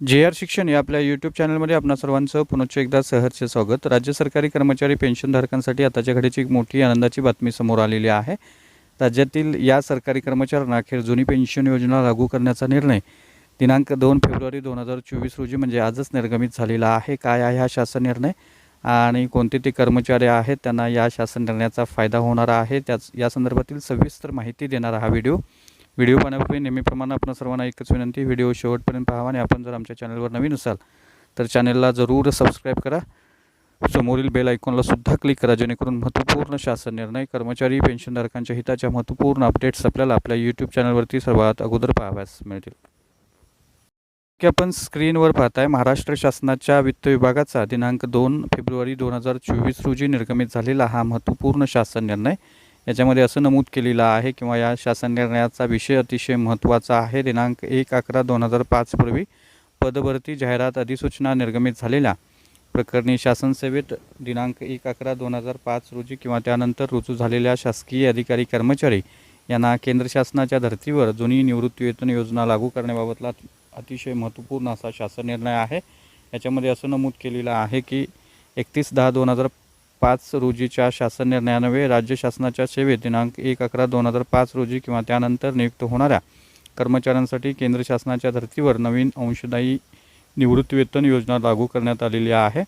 जे आर शिक्षण या आपल्या यूट्यूब चॅनलमध्ये आपणा सर्वांचं पुनश्च एकदा सहर्ष स्वागत. राज्य सरकारी कर्मचारी पेन्शनधारकांसाठी आताच्या घडीची एक मोठी आनंदाची बातमी समोर आलेली आहे. राज्यातील या सरकारी कर्मचाऱ्यांना अखेर जुनी पेन्शन योजना लागू करण्याचा निर्णय. दिनांक दोन फेब्रुवारी दोन हजार चोवीस रोजी म्हणजे आजच निर्गमित झालेला आहे. काय आहे हा शासन निर्णय? आणि कोणते ते कर्मचारी आहेत? त्यांना या शासन निर्णयाचा फायदा होणार आहे. त्याच या संदर्भातील सविस्तर माहिती देणारा हा व्हिडिओ. व्हिडिओ पाहण्यापूर्वी नेहमीप्रमाणे आपण सर्वांना एकच विनंती व्हिडिओ शेवटपर्यंत पाहावा आणि आपण जर आमच्या चॅनलवर नवीन असाल तर चॅनलला जरूर सबस्क्राईब करा. समोरील बेल आयकॉनला सुद्धा क्लिक करा जेणेकरून महत्त्वपूर्ण शासन निर्णय कर्मचारी पेन्शनधारकांच्या हिताच्या महत्त्वपूर्ण अपडेट्स आपल्याला आपल्या यूट्यूब चॅनलवरती सर्वात अगोदर पाहाव्यास मिळतील. की आपण स्क्रीनवर पाहताय महाराष्ट्र शासनाच्या वित्त विभागाचा दिनांक दोन फेब्रुवारी दोन हजार चोवीस रोजी निर्गमित झालेला हा महत्त्वपूर्ण शासन निर्णय. याच्यामध्ये असं नमूद केलेलं आहे किंवा या शासन निर्णयाचा विषय अतिशय महत्त्वाचा आहे. दिनांक एक अकरा दोन हजार पाचपूर्वी पदभरती जाहिरात अधिसूचना निर्गमित झालेल्या प्रकरणी शासनसेवेत दिनांक एक अकरा दोन हजार पाच रोजी किंवा त्यानंतर रुजू झालेल्या शासकीय अधिकारी कर्मचारी यांना केंद्र शासनाच्या धर्तीवर जुनी निवृत्तीवेतन योजना लागू करण्याबाबतला अतिशय महत्त्वपूर्ण असा शासन निर्णय आहे. याच्यामध्ये असं नमूद केलेलं आहे की एकतीस दहा दोन हजार पाच रोजीच्या शासन निर्णयान्वये राज्य शासनाच्या सेवेत दिनांक एक अकरा दोन हजार पाच रोजी किंवा त्यानंतर नियुक्त होणाऱ्या कर्मचाऱ्यांसाठी केंद्र शासनाच्या धर्तीवर नवीन अंशदायी निवृत्तीवेतन योजना लागू करण्यात आलेली आहे.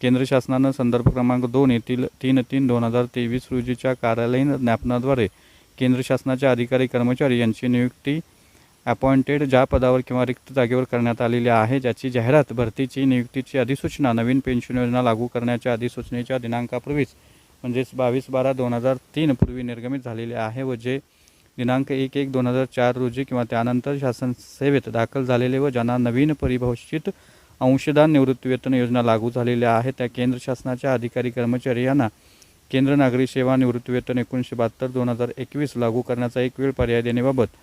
केंद्र शासनानं संदर्भ क्रमांक दोन येथील तीन तीन दोन हजार तेवीस रोजीच्या कार्यालयीन ज्ञापनाद्वारे केंद्र शासनाच्या अधिकारी कर्मचारी यांची नियुक्ती अपॉइंटेड ज्या पदावर किंवा रिक्त जागेवर करण्यात आलेली आहे ज्याची जाहिरात भरतीची नियुक्तीची अधिसूचना नवीन पेन्शन योजना लागू करण्याच्या अधिसूचनेच्या दिनांकापूर्वीच म्हणजेच बावीस बारा दोन हजार तीन पूर्वी निर्गमित झालेले आहे व जे दिनांक एक एक दोन हजार चार रोजी किंवा त्यानंतर शासन सेवेत दाखल झालेले व ज्यांना नवीन परिभाषित अंशदान निवृत्तीवेतन योजना लागू झालेल्या आहेत त्या केंद्र शासनाच्या अधिकारी कर्मचारी यांना केंद्र नागरी सेवा निवृत्तीवेतन एकोणीसशे बहात्तर दोन हजार एकवीस लागू करण्याचा एक वेळ पर्याय देण्याबाबत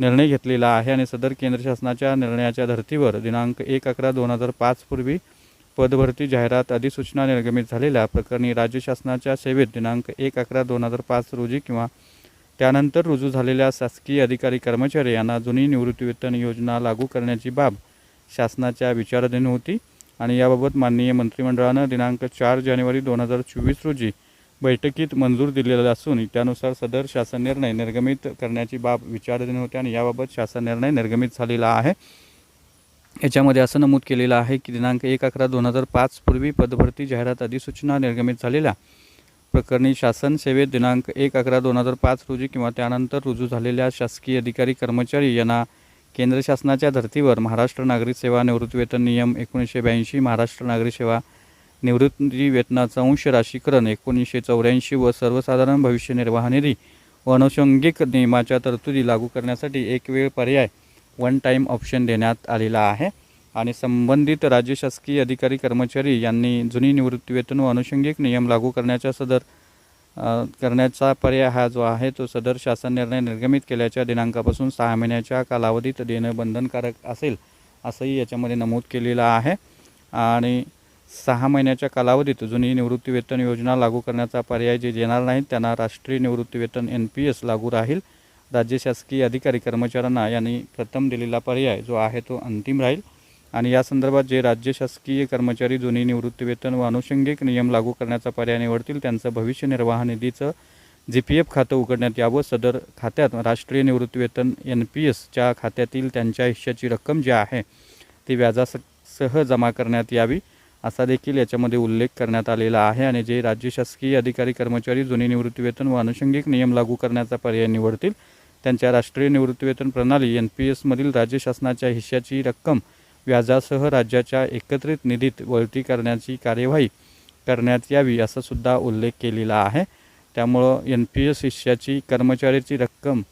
निर्णय घेतलेला आहे आणि सदर केंद्र शासनाच्या निर्णयाच्या धर्तीवर दिनांक एक अकरा दोन हजार पाच पूर्वी पदभरती जाहिरात अधिसूचना निर्गमित झालेल्या प्रकरणी राज्य शासनाच्या सेवेत दिनांक एक अकरा दोन हजार पाच रोजी किंवा त्यानंतर रुजू झालेल्या शासकीय अधिकारी कर्मचारी यांना जुनी निवृत्तीवेतन योजना लागू करण्याची बाब शासनाच्या विचाराधीन होती. आणि याबाबत माननीय मंत्रिमंडळानं दिनांक चार जानेवारी दोन हजार चोवीस रोजी बैठकीत मंजूर दिलेला असून त्यानुसार सदर शासन निर्णय निर्गमित करण्याची बाब विचाराधीन होते आणि याबाबत शासन निर्णय निर्गमित झालेला आहे. याच्यामध्ये असं नमूद केलेलं आहे की दिनांक एक अकरा दोन हजार पाच पूर्वी पदभरती जाहिरात अधिसूचना निर्गमित झालेल्या प्रकरणी शासन सेवेत दिनांक एक अकरा दोन हजार पाच रोजी किंवा त्यानंतर रुजू झालेल्या शासकीय अधिकारी कर्मचारी यांना केंद्र शासनाच्या धर्तीवर महाराष्ट्र नागरिक सेवा निवृत्तीवेतन नियम एकोणीसशे ब्याऐंशी महाराष्ट्र नागरी सेवा निवृत्ती वेतनाचं अंश राशीकरण एकोणीसशे चौऱ्याऐंशी व सर्वसाधारण भविष्य निर्वाह निधी व अनुषंगिक नियमाच्या तरतुदी लागू करण्यासाठी एक वेळ पर्याय वन टाईम ऑप्शन देण्यात आलेला आहे. आणि संबंधित राज्य शासकीय अधिकारी कर्मचारी यांनी जुनी निवृत्तीवेतन व अनुषंगिक नियम लागू करण्याच्या सदर करण्याचा पर्याय हा जो आहे तो सदर शासन निर्णय निर्गमित केल्याच्या दिनांकापासून सहा महिन्याच्या कालावधीत देणं बंधनकारक असेल असंही याच्यामध्ये नमूद केलेलं आहे. आणि सहा महिन्याच्या कालावधीत जुनी निवृत्तीवेतन योजना लागू करण्याचा पर्याय जे देणार नाहीत त्यांना राष्ट्रीय निवृत्तीवेतन एन पी एस लागू राहील. राज्य शासकीय अधिकारी कर्मचाऱ्यांना यांनी प्रथम दिलेला पर्याय जो आहे तो अंतिम राहील. आणि या संदर्भात जे राज्य शासकीय कर्मचारी जुनी निवृत्तीवेतन व अनुषंगिक नियम लागू करण्याचा पर्याय निवडतील त्यांचं भविष्य निर्वाह निधीचं जी पी एफ खातं उघडण्यात यावं. सदर खात्यात राष्ट्रीय निवृत्तीवेतन एन पी एसच्या खात्यातील त्यांच्या हिश्श्याची रक्कम जी आहे ती व्याजासह जमा करण्यात यावी. असा देखील याच्यामध्ये उल्लेख करण्यात आलेला आहे आणि जे राज्य शासकीय अधिकारी कर्मचारी जुनी निवृत्तीवेतन व आनुषंगिक नियम लागू करण्याचा पर्याय निवडतील त्यांच्या राष्ट्रीय निवृत्तीवेतन प्रणाली एन पी एसमधील राज्य शासनाच्या हिश्श्याची रक्कम व्याजासह राज्याच्या एकत्रित निधीत वळती करण्याची कार्यवाही करण्यात यावी असा सुद्धा उल्लेख केलेला आहे. त्यामुळं एन पी एस हिश्श्याची कर्मचाऱ्याची रक्कम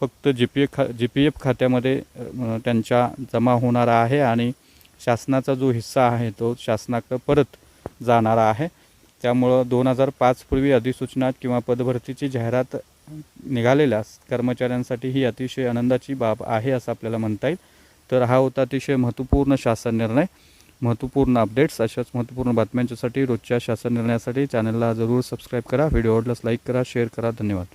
फक्त जी पी एफ खा जी पी एफ खात्यामध्ये त्यांच्या जमा होणार आहे आणि शासनाचा जो हिस्सा आहे तो शासनाकडं परत जाणारा आहे. त्यामुळं दोन हजार पाचपूर्वी अधिसूचना किंवा पदभरतीची जाहिरात निघालेल्या कर्मचाऱ्यांसाठी ही अतिशय आनंदाची बाब आहे असं आपल्याला म्हणता येईल. तर हा होता अतिशय महत्त्वपूर्ण शासन निर्णय. महत्त्वपूर्ण अपडेट्स अशाच महत्त्वपूर्ण बातम्यांच्यासाठी रोजच्या शासन निर्णयासाठी चॅनलला जरूर सबस्क्राईब करा. व्हिडिओ आवडल्यास लाईक करा शेअर करा. धन्यवाद.